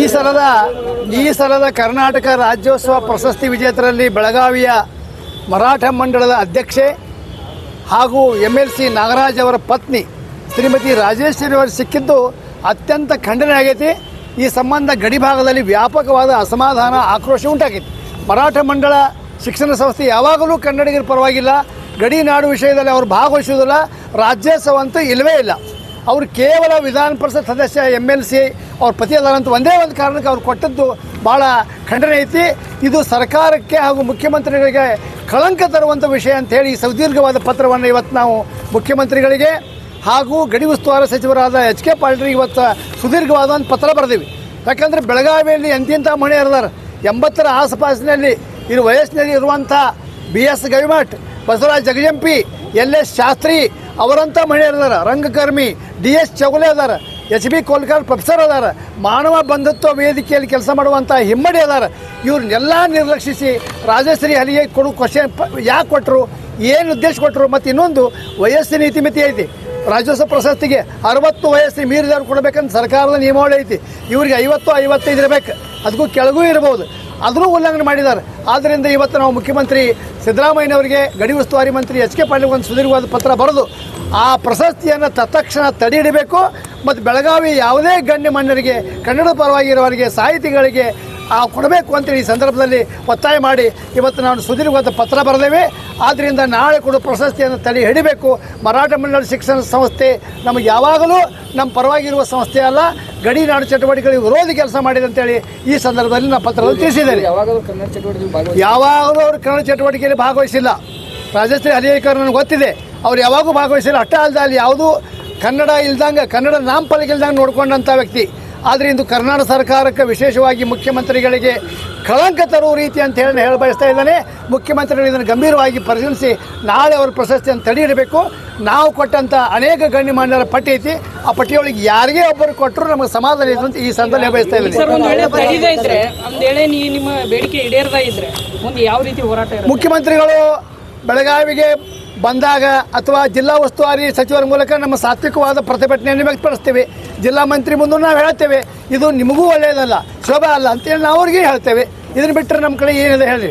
ಈ ಸಲದ ಈ ಸಲದ ಕರ್ನಾಟಕ ರಾಜ್ಯೋತ್ಸವ ಪ್ರಶಸ್ತಿ ವಿಜೇತರಲ್ಲಿ ಬೆಳಗಾವಿಯ ಮರಾಠ ಮಂಡಳದ ಅಧ್ಯಕ್ಷೆ ಹಾಗೂ ಎಂ ಎಲ್ ಸಿ ನಾಗರಾಜ್ ಅವರ ಪತ್ನಿ ಶ್ರೀಮತಿ ರಾಜೇಶ್ವರಿ ಅವರು ಸಿಕ್ಕಿದ್ದು ಅತ್ಯಂತ ಖಂಡನೆ ಆಗೈತಿ. ಈ ಸಂಬಂಧ ಗಡಿ ಭಾಗದಲ್ಲಿ ವ್ಯಾಪಕವಾದ ಅಸಮಾಧಾನ, ಆಕ್ರೋಶ ಉಂಟಾಗೈತಿ. ಮರಾಠ ಮಂಡಳ ಶಿಕ್ಷಣ ಸಂಸ್ಥೆ ಯಾವಾಗಲೂ ಕನ್ನಡಿಗರ ಪರವಾಗಿಲ್ಲ. ಗಡಿ ನಾಡು ವಿಷಯದಲ್ಲಿ ಅವರು ಭಾಗವಹಿಸುವುದಿಲ್ಲ. ರಾಜ್ಯೋತ್ಸವ ಅಂತೂ ಇಲ್ಲವೇ ಇಲ್ಲ. ಅವರು ಕೇವಲ ವಿಧಾನ ಪರಿಷತ್ ಸದಸ್ಯ ಎಂ ಎಲ್ ಸಿ ಅವ್ರ ಪತಿ ಅದಾರಂತ ಒಂದೇ ಒಂದು ಕಾರಣಕ್ಕೆ ಅವ್ರು ಕೊಟ್ಟದ್ದು ಭಾಳ ಖಂಡನೆ ಐತಿ. ಇದು ಸರ್ಕಾರಕ್ಕೆ ಹಾಗೂ ಮುಖ್ಯಮಂತ್ರಿಗಳಿಗೆ ಕಳಂಕ ತರುವಂಥ ವಿಷಯ ಅಂತೇಳಿ ಈ ಸುದೀರ್ಘವಾದ ಪತ್ರವನ್ನು ಇವತ್ತು ನಾವು ಮುಖ್ಯಮಂತ್ರಿಗಳಿಗೆ ಹಾಗೂ ಗಡಿ ಉಸ್ತುವಾರಿ ಸಚಿವರಾದ ಎಚ್ ಕೆ ಪಾಟೀಲ್ ಇವತ್ತು ಸುದೀರ್ಘವಾದ ಒಂದು ಪತ್ರ ಬರೆದೀವಿ. ಯಾಕಂದರೆ ಬೆಳಗಾವಿಯಲ್ಲಿ ಎಂತಿಂಥ ಮಹಿಳೆಯರಿದ್ದಾರೆ ಎಂಬತ್ತರ ಆಸುಪಾಸಿನಲ್ಲಿ ಇರು ವಯಸ್ಸಿನಲ್ಲಿ ಇರುವಂಥ B S Gavimath, Basavaraj Jagajampi, L S Shastri ಅವರಂಥ ಮಹಿಳೆಯರಿದ್ದಾರೆ ರಂಗಕರ್ಮಿ ಡಿ ಎಸ್ ಚೌಗಲೆ ಅದಾರ. ಎಚ್ ಬಿ ಕೋಲ್ಕರ್ ಪ್ರೊಫೆಸರ್ ಅದಾರ. ಮಾನವ ಬಂಧುತ್ವ ವೇದಿಕೆಯಲ್ಲಿ ಕೆಲಸ ಮಾಡುವಂಥ ಹಿಮ್ಮಡಿ ಅದಾರ. ಇವ್ರನ್ನೆಲ್ಲ ನಿರ್ಲಕ್ಷಿಸಿ ರಾಜಶ್ರೀ ಹಲಿಗೆ ಕೊಡು ಕ್ವಶನ್ ಯಾಕೆ ಕೊಟ್ಟರು ಏನು ಉದ್ದೇಶ ಕೊಟ್ಟರು ಮತ್ತು ಇನ್ನೊಂದು ವಯಸ್ಸಿನ ಇತಿಮಿತಿ ಐತಿ. ರಾಜ್ಯೋತ್ಸವ ಪ್ರಶಸ್ತಿಗೆ ಅರವತ್ತು ವಯಸ್ಸಿಗೆ ಮೀರಿದವ್ರು ಕೊಡಬೇಕಂತ ಸರ್ಕಾರದ ನಿಯಮಾವಳಿ ಐತಿ. ಇವ್ರಿಗೆ ಐವತ್ತು, ಐವತ್ತೈದು ಇರಬೇಕು. ಅದಕ್ಕೂ ಕೆಳಗೂ ಇರ್ಬೋದು. ಅದನ್ನು ಉಲ್ಲಂಘನೆ ಮಾಡಿದ್ದಾರೆ. ಆದ್ದರಿಂದ ಇವತ್ತು ನಾವು ಮುಖ್ಯಮಂತ್ರಿ ಸಿದ್ದರಾಮಯ್ಯನವರಿಗೆ ಗಡಿ ಉಸ್ತುವಾರಿ ಮಂತ್ರಿ ಎಚ್ ಕೆ ಪಾಟೀಲ್ ಒಂದು ಸುದೀರ್ಘವಾದ ಪತ್ರ ಬರೆದು ಆ ಪ್ರಶಸ್ತಿಯನ್ನು ತತ್ಕ್ಷಣ ತಡೆ ಹಿಡಬೇಕು ಮತ್ತು ಬೆಳಗಾವಿ ಯಾವುದೇ ಗಣ್ಯ ಮಣ್ಣರಿಗೆ ಕನ್ನಡ ಪರವಾಗಿರೋರಿಗೆ ಸಾಹಿತಿಗಳಿಗೆ ಕೊಡಬೇಕು ಅಂತೇಳಿ ಈ ಸಂದರ್ಭದಲ್ಲಿ ಒತ್ತಾಯ ಮಾಡಿ. ಇವತ್ತು ನಾನು ಸುದೀರ್ಘವಾದ ಪತ್ರ ಬರೆದೇವೆ ಆದ್ದರಿಂದ ನಾಳೆ ಕೂಡ ಪ್ರಶಸ್ತಿಯನ್ನು ತಡೆ ಹಿಡಿಬೇಕು. ಮರಾಠ ಮಂಡಳ ಶಿಕ್ಷಣ ಸಂಸ್ಥೆ ನಮಗೆ ಯಾವಾಗಲೂ ನಮ್ಮ ಪರವಾಗಿರುವ ಸಂಸ್ಥೆ ಅಲ್ಲ. ಗಡಿ ನಾಡು ಚಟುವಟಿಕೆಗಳಿಗೆ ವಿರೋಧಿ ಕೆಲಸ ಮಾಡಿದೆ ಅಂತೇಳಿ ಈ ಸಂದರ್ಭದಲ್ಲಿ ನಮ್ಮ ಪತ್ರದಲ್ಲಿ ತಿಳಿಸಿದ್ದೇನೆ. ಯಾವಾಗಲೂ ಅವರು ಕನ್ನಡ ಚಟುವಟಿಕೆಯಲ್ಲಿ ಭಾಗವಹಿಸಿಲ್ಲ. ರಾಜಶ್ರೀ ಹರಿಯಕರ್ ನನಗೆ ಗೊತ್ತಿದೆ. ಅವ್ರು ಯಾವಾಗೂ ಭಾಗವಹಿಸಿಲ್ಲ. ಅಟ್ಟ ಅಲ್ಲದೆ ಅಲ್ಲಿ ಯಾವುದೂ ಕನ್ನಡ ಇಲ್ದಂಗೆ ಕನ್ನಡ ನಾಮಫಲಕ ಇಲ್ದಂಗೆ ನೋಡ್ಕೊಂಡಂಥ ವ್ಯಕ್ತಿ. ಆದರೆ ಇಂದು ಕರ್ನಾಟಕ ಸರ್ಕಾರಕ್ಕೆ ವಿಶೇಷವಾಗಿ ಮುಖ್ಯಮಂತ್ರಿಗಳಿಗೆ ಕಳಂಕ ತರುವ ರೀತಿ ಅಂತ ಹೇಳಿ ಹೇಳ ಬಯಸ್ತಾ ಇದ್ದಾನೆ. ಮುಖ್ಯಮಂತ್ರಿಗಳು ಇದನ್ನು ಗಂಭೀರವಾಗಿ ಪರಿಶೀಲಿಸಿ ನಾಳೆ ಅವರ ಪ್ರಶಸ್ತಿಯನ್ನು ತಡೆ ಹಿಡಬೇಕು ನಾವು ಕೊಟ್ಟಂಥ ಅನೇಕ ಗಣ್ಯಮಾನ್ಯರ ಪಟ್ಟಿ ಐತಿ. ಆ ಪಟ್ಟಿಯೊಳಗೆ ಯಾರಿಗೇ ಒಬ್ಬರು ಕೊಟ್ಟರು ನಮಗೆ ಸಮಾಧಾನ ಇದೆ ಅಂತ ಈ ಸಂದರ್ಭ ಬಯಸ್ತಾ ಇದ್ದೀನಿ. ಮುಖ್ಯಮಂತ್ರಿಗಳು ಬೆಳಗಾವಿಗೆ ಬಂದಾಗ ಅಥವಾ ಜಿಲ್ಲಾ ಉಸ್ತುವಾರಿ ಸಚಿವರ ಮೂಲಕ ನಮ್ಮ ಸಾತ್ವಿಕವಾದ ಪ್ರತಿಭಟನೆಯನ್ನು ವ್ಯಕ್ತಪಡಿಸ್ತೇವೆ. ಜಿಲ್ಲಾ ಮಂತ್ರಿ ಮುಂದೆ ನಾವು ಹೇಳ್ತೇವೆ, ಇದು ನಿಮಗೂ ಒಳ್ಳೆಯದಲ್ಲ ಶೋಭೆ ಅಲ್ಲ ಅಂತೇಳಿ ನಾವು ಅವ್ರಿಗೆ ಹೇಳ್ತೇವೆ. ಇದನ್ನು ಬಿಟ್ಟರೆ ನಮ್ಮ ಕಡೆ ಏನಿದೆ ಹೇಳಿ.